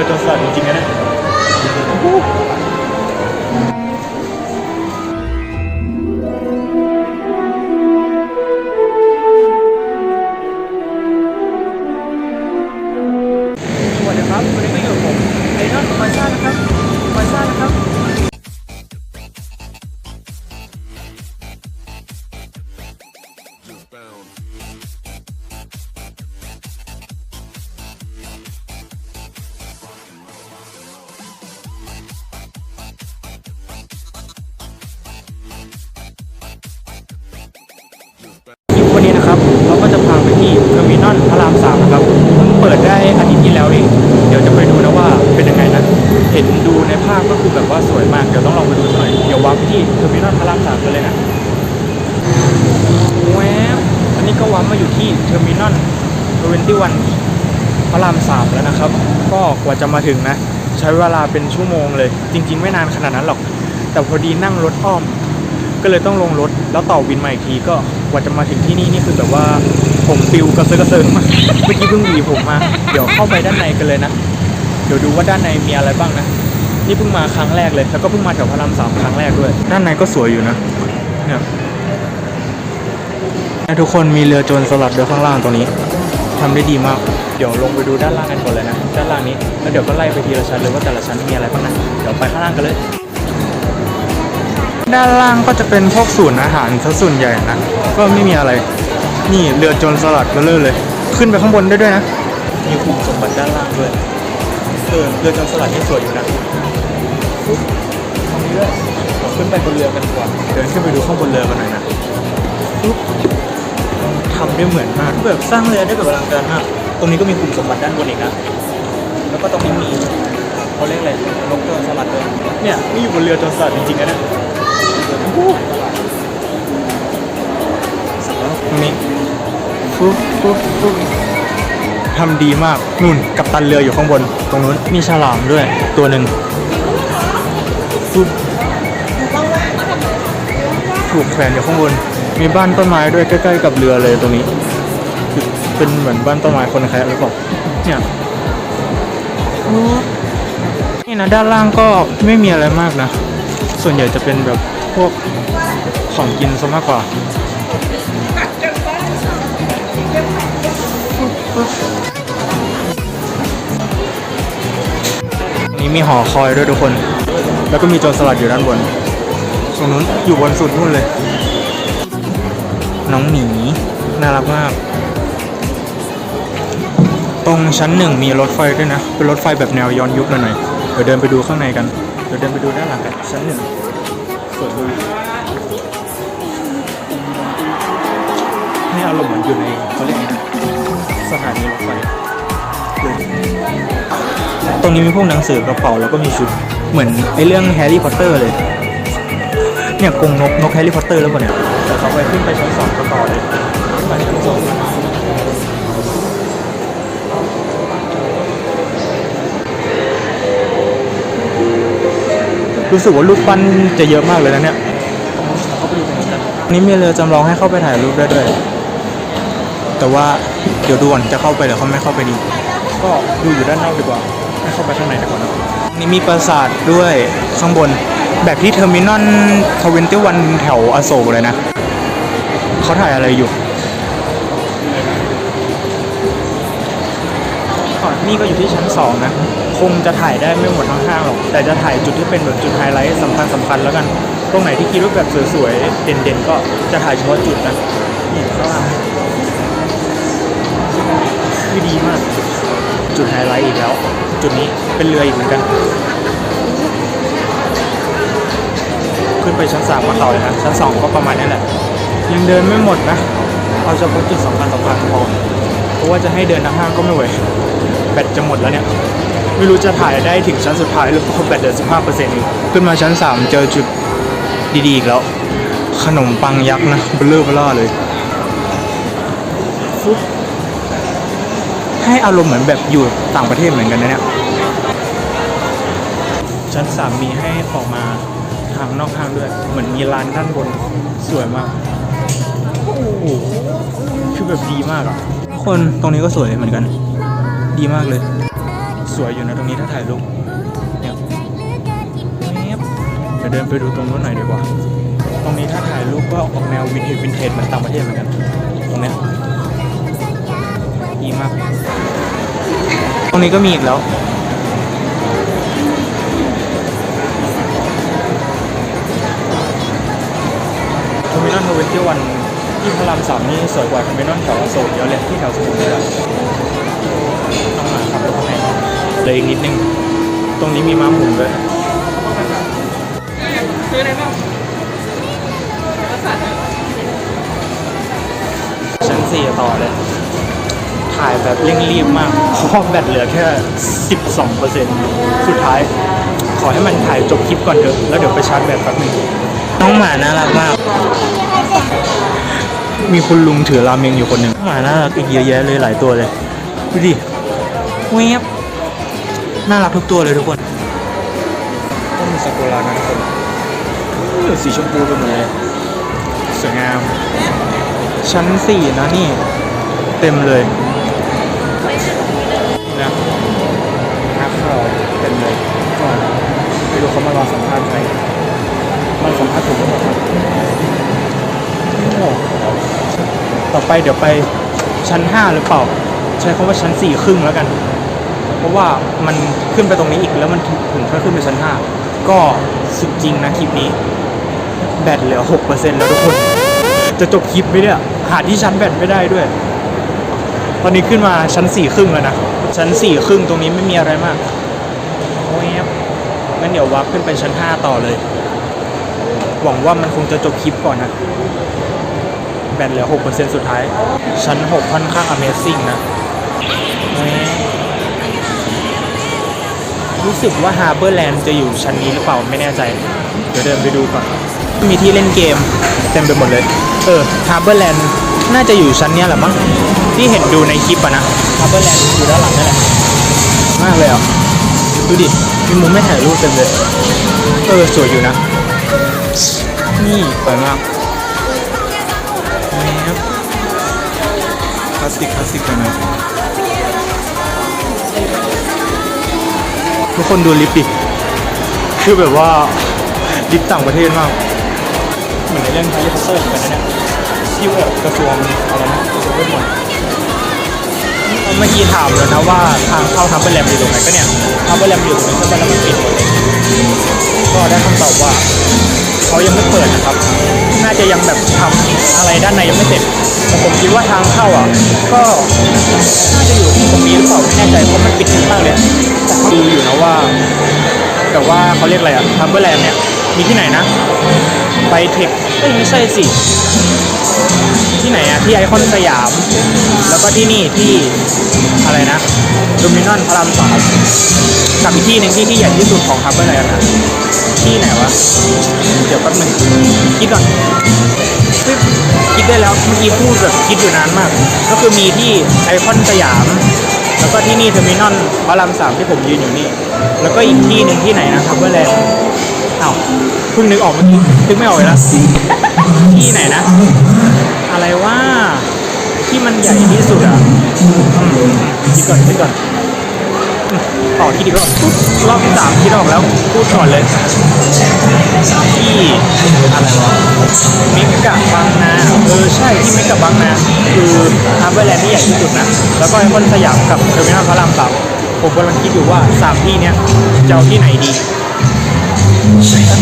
รือจ ดูในภาพก็คือแบบว่าสวยมาก เดี๋ยวต้องลองไปดูสักหน่อย เดี๋ยววาร์ปไปที่เทอร์มินอลพระรามสามกันเลยนะแววอันนี้ก็วาร์ปมาอยู่ที่เทอร์มินอลเวนตี้วันพระรามสามแล้วนะครับ ก็กว่าจะมาถึงนะ ใช้เวลาเป็นชั่วโมงเลย จริง ๆ ไม่นานขนาดนั้นหรอก แต่พอดีนั่งรถอ้อม ก็เลยต้องลงรถ แล้วต่อวินมาอีกทีก็กว่าจะมาถึงที่นี่นี่คือแบบว่าผมปิวกระเซาะกระเซิงมากเมื่อกี้เพิ่งหวีผมมา เดี๋ยวเข้าไปด้านในกันเลยนะ ดี๋ยวดูว่าด้านในมีอะไรบ้างนะ นี่เพิ่งมาครั้งแรกเลย แล้วก็เพิ่งมาแถวพระรามสามครั้งแรกด้วย ด้านในก็สวยอยู่นะ เนี่ยทุกคนมีเรือโจรสลัดด้วยข้างล่างตรงนี้ทำได้ดีมาก เดี๋ยวลงไปดูด้านล่างกันก่อนเลยนะ ด้านล่างนี้ แล้วเดี๋ยวก็ไล่ไปทีละชั้นเลยว่าแต่ละชั้นมีอะไรบ้างนะ เดี๋ยวไปข้างล่างกันเลย ด้านล่างก็จะเป็นพวกศูนย์อาหารซะส่วนใหญ่นะ ก็ไม่มีอะไร นี่เรือโจรสลัดก็เลยเลย ขึ้นไปข้างบนได้ด้วยนะ มีขุมสมบัติด้านล่างด้วย เออเรือโจรสลัดที่สวยอยู่นะปุ๊บตรงนี้ด้วยเราขึ้นไปบนเรือกันดีกว่าเดินขึ้นไปดูข้างบนเรือกันหน่อยนะปุ๊บทำได้เหมือนมากแบบสร้างเรือได้แบบอลังการมากตรงนี้ก็มีขุมสมบัติด้านบนอีกนะแล้วก็ตรงนี้มีเขาเรียกอะไรนกโจรสลัดด้วยเนี่ยนี่อยู่บนเรือโจรสลัดจริงๆนะเนี่ย ทำดีมากนู่นกับตันเรืออยู่ข้างบน ตรงนู้นมีฉลามด้วย ตัวหนึ่งฟุ๊บถูกแขวนอยู่ข้างบน มีบ้านต้นไม้ด้วยใกล้ ๆ กับเรือเลยตรงนี้ เป็นเหมือนบ้านต้นไม้คนแคะหรือเปล่าเนี่ยนี่นะด้านล่างก็ไม่มีอะไรมากนะ ส่วนใหญ่จะเป็นแบบพวกของกินซะมากกว่า นี่มีหอคอยด้วยทุกคน แล้วก็มีโจรสลัดอยู่ด้านบนตรงนู้นอยู่บนสุดนู่นเลย น้องหมีน่ารักมาก ตรงชั้นหนึ่งมีรถไฟด้วยนะ เป็นรถไฟแบบแนวย้อนยุคหน่อยๆเดี๋ยวเดินไปดูข้างในกัน เดี๋ยวเดินไปดูด้านหลังกันชั้นหนึ่งสวยดูให้อารมณ์เหมือนอยู่ในเขาเรียกไงนะสถานีรถไฟเลย ตรงนี้มีพวกหนังสือกระเป๋าแล้วก็มีชุดเหมือนไอเรื่องแฮร์รี่พอตเตอร์เลย เนี่ยกรงนกนกแฮร์รี่พอตเตอร์แล้วป่ะเนี่ยแต่เขาไปขึ้นไปชั้นสองก็ต่อเลยไปชั้นสองรู้สึกว่ารูปปั้นจะเยอะมากเลยนะเนี่ยนี่มีเรือจำลองให้เข้าไปถ่ายรูปได้ด้วย แต่ว่าเดี๋ยวดูก่อนจะเข้าไปหรือเขาไม่เข้าไปดี ก็ดูอยู่ด้านนอกดีกว่า ไม่เข้าไปข้างในดีกว่านะนี่มีปราสาทด้วยข้างบน แบบที่เทอร์มินอลทเวนตี้วันแถวอโศกเลยนะเขาถ่ายอะไรอยู่ก่อนนี่ก็อยู่ที่ชั้นสองนะ คงจะถ่ายได้ไม่หมดทั้งห้างหรอก แต่จะถ่ายจุดที่เป็นแบบจุดไฮไลท์สำคัญสำคัญแล้วกัน ตรงไหนที่คิดว่าแบบสวยๆ เด่นๆ ก็จะถ่ายเฉพาะจุดนะนี่ข้างล่างที่ดีมาก จุดไฮไลท์อีกแล้ว จุดนี้เป็นเรืออีกเหมือนกัน ขึ้นไปชั้นสามมาต่อเลยนะ ชั้นสองก็ประมาณนี้แหละ ยังเดินไม่หมดนะเอาเฉพาะจุดสำคัญสำคัญพอเพราะว่าจะให้เดินทั้งห้างก็ไม่ไหวแบตจะหมดแล้วเนี่ย ไม่รู้จะถ่ายได้ถึงชั้นสุดท้ายหรือเปล่าแบตเหลือสิบห้าเปอร์เซ็นต์เองขึ้นมาชั้นสามเจอจุดดีๆอีกแล้ว ขนมปังยักษ์นะเบลอเบล่าเลยฟุ๊บ ให้อารมณ์เหมือนแบบอยู่ต่างประเทศเหมือนกันนะเนี่ยชั้นสามมีให้ออกมาทางนอกห้างด้วย เหมือนมีร้านด้านบนสวยมากโอ้โหคือแบบดีมากอะคนตรงนี้ก็สวยเหมือนกัน ดีมากเลย สวยอยู่นะตรงนี้ถ้าถ่ายรูปเนี่ยเงียบเดี๋ยวเดินไปดูตรงนู้นหน่อยดีกว่า ตรงนี้ถ้าถ่ายรูปก็ออกแนววินเทจวินเทจเหมือนต่างประเทศเหมือนกัน ตรงเนี้ย ดีมาก ตรงนี้ก็มีอีกแล้ว เทอร์มินอลทเวนตี้วันที่พระรามสามนี่สวยกว่าเทอร์มินอลแถวอโศกเยอะเลยที่แถวสุขุมวิทอะต้องมาขับรถข้างในเลยอีกนิดนึง ตรงนี้มีม้าหมุนด้วยซื้ออะไรบ้างชั้นสี่ต่อเลย ถ่ายแบบเร่งรีบมากเพราะแบตเหลือแค่ 12%สุดท้าย ขอให้มันถ่ายจบคลิปก่อนเถอะ แล้วเดี๋ยวไปชาร์จแบตแป๊บหนึงน้องหมาน่ารักมาก มีคุณลุงถือราเมงอยู่คนหนึ่งหมาน่ารักอีกเยอะแยะเลยหลายตัวเลย ดูดิเวบน่ารักทุกตัวเลยทุกคนต้นซากุระนะทุกคนอื้อสีชมพูไปหมดเลยสวยงาม ชั้นสี่นะนี่ เต็มเลย เขามารอสัมภาษณ์ใครมันสัมภาษณ์ถูกหรือเปล่าครับโอ้ต่อไปเดี๋ยวไปชั้นห้าหรือเปล่า ใช้คำว่าชั้นสี่ครึ่งแล้วกัน เพราะว่ามันขึ้นไปตรงนี้อีกแล้วมันถึงถึงค่อยขึ้นไปชั้นห้าก็สุดจริงนะคลิปนี้ แบตเหลือหกเปอร์เซ็นต์แล้วทุกคน จะจบคลิปไหมเนี่ยหาที่ชั้นแบตไม่ได้ด้วย ตอนนี้ขึ้นมาชั้นสี่ครึ่งแล้วนะ ชั้นสี่ครึ่งตรงนี้ไม่มีอะไรมากโอ้ย งั้นเดี๋ยววับขึ้นไปชั้นห้าต่อเลย หวังว่ามันคงจะจบคลิปก่อนนะ แบตเหลือหกเปอร์เซ็นต์สุดท้าย ชั้นหกค่อนข้าง Amazing นะ รู้สึกว่า Harbor Land จะอยู่ชั้นนี้หรือเปล่าไม่แน่ใจ เดี๋ยวเดินไปดูก่อน มีที่เล่นเกม เต็มไปหมดเลย เออ Harbor Land น่าจะอยู่ชั้นนี้แหละมั้งที่เห็นดูในคลิปอะนะ Harbor Land อยู่ด้านหลังนั่นแหละมากเลยอะ ดูดิมีมุมไม่ถ่ายรูปเต็มเลย เออ สวยอยู่นะ นี่สวยมากนี่ครับคลาสสิกคลาสสิกเลยนะทุกคนดูลิฟต์ดิ คือแบบว่า ลิฟต์ต่างประเทศมาก เหมือนในเรื่อง Harry Potter เหมือนกันนะเนี่ยที่แบบกระทรวงอะไรนะกระทรวงเวทมนต์ เมื่อกี้ถามแล้วนะว่าทางเข้าทับเบิลแลมอยู่ตรงไหนก็เนี่ยทับเบิลแลมอยู่ตรงนี้ใช่ไหมแลมันปิดหมดเลยก็ได้คำตอบว่าเขายังไม่เปิดนะครับ น่าจะยังแบบทำอะไรด้านในยังไม่เสร็จ แต่ผมคิดว่าทางเข้าอะ ก็น่าจะอยู่ตรงนี้หรือเปล่าไม่แน่ใจเพราะมันปิดทึบมากเลยแต่ดูอยู่นะว่า แต่ว่าเขาเรียกอะไรอะทัมเบอร์แลนด์เนี่ยมีที่ไหนนะ ไปเทคไม่ใช่สิ ที่ไหนอะที่ไอคอนสยาม แล้วก็ที่นี่ที่อะไรนะโดมินอนพระรามสามกับอีกที่หนึ่งที่ที่ใหญ่ที่สุดของทัมเบอร์แลนด์นะที่ไหนวะเดี๋ยวแป๊บนึงคิดก่อนคิดได้แล้วเมื่อกี้พูดแบบคิดอยู่นานมาก ก็คือมีที่ไอคอนสยาม แล้วก็ที่นี่เทอร์มินอลพระรามสามที่ผมยืนอยู่นี่ แล้วก็อีกที่หนึ่งที่ไหนนะครับเบอร์แลนด์อ้าวเพิ่งนึกออกเมื่อกี้นึกไม่ออกเลยนะที่ไหนนะ ใหญ่ที่สุดอะคิดก่อนคิดก่อนต่อที่ดีก่อนปุ๊บรอบที่สามคิดออกแล้วพูดก่อนเลย ที่อะไรวะมิกะบางนาเออใช่ที่มิกะบางนาคือฮาร์เบอร์แลนด์ที่ใหญ่ที่สุดนะ แล้วก็ไอคอนสยามกับเทอร์มินอลพระรามสามผมกำลังคิดอยู่ว่าสามที่เนี้ยจะเอาที่ไหนดี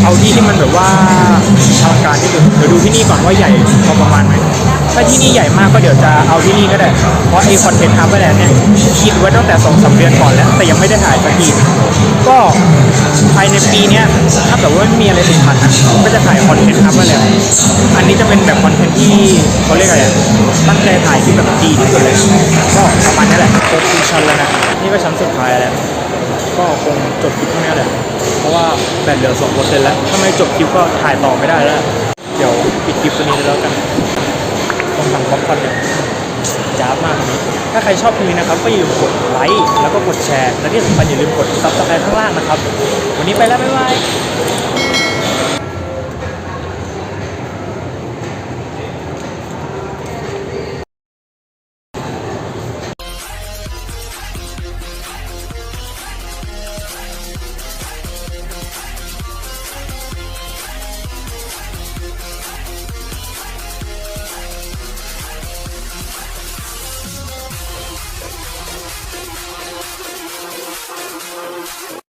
เอาที่ที่มันแบบว่าทางการที่สุดเดี๋ยวดูที่นี่ก่อนว่าใหญ่พอประมาณไหมถ้าที่นี่ใหญ่มากก็เดี๋ยวจะเอาที่นี่ก็ได้ เพราะไอคอนเทนต์ฮาร์เบอร์แลนด์เนี่ยคิดไว้ตั้งแต่สองสามเดือนก่อนแล้ว แต่ยังไม่ได้ถ่ายสักทีก็ภายในปีเนี้ยถ้าแบบว่าไม่มีอะไรติดขัดนะก็จะถ่ายคอนเทนต์ฮาร์เบอร์แลนด์อันนี้จะเป็นแบบคอนเทนต์ที่เขาเรียกอะไรอะตั้งใจถ่ายที่แบบดีที่สุดเลยก็ประมาณนี้แหละครบทุกชั้นแล้วนะนี่ก็ชั้นสุดท้ายแล้ว ก็คงจบคลิปเท่านี้แหละเพราะว่าแบตเหลือสองเปอร์เซ็นต์แล้ว ถ้าไม่จบคลิปก็ถ่ายต่อไม่ได้แล้ว เดี๋ยวปิดคลิปตัวนี้เลยแล้วกันต้องดังป๊อปคอร์นเนี่ยจ้ามากอันนี้ ถ้าใครชอบคลิปนี้นะครับก็อย่าลืมกดไลค์แล้วก็กดแชร์ และที่สำคัญอย่าลืมกดซับสไครต์ข้างล่างนะครับ วันนี้ไปแล้วบ๊ายบาย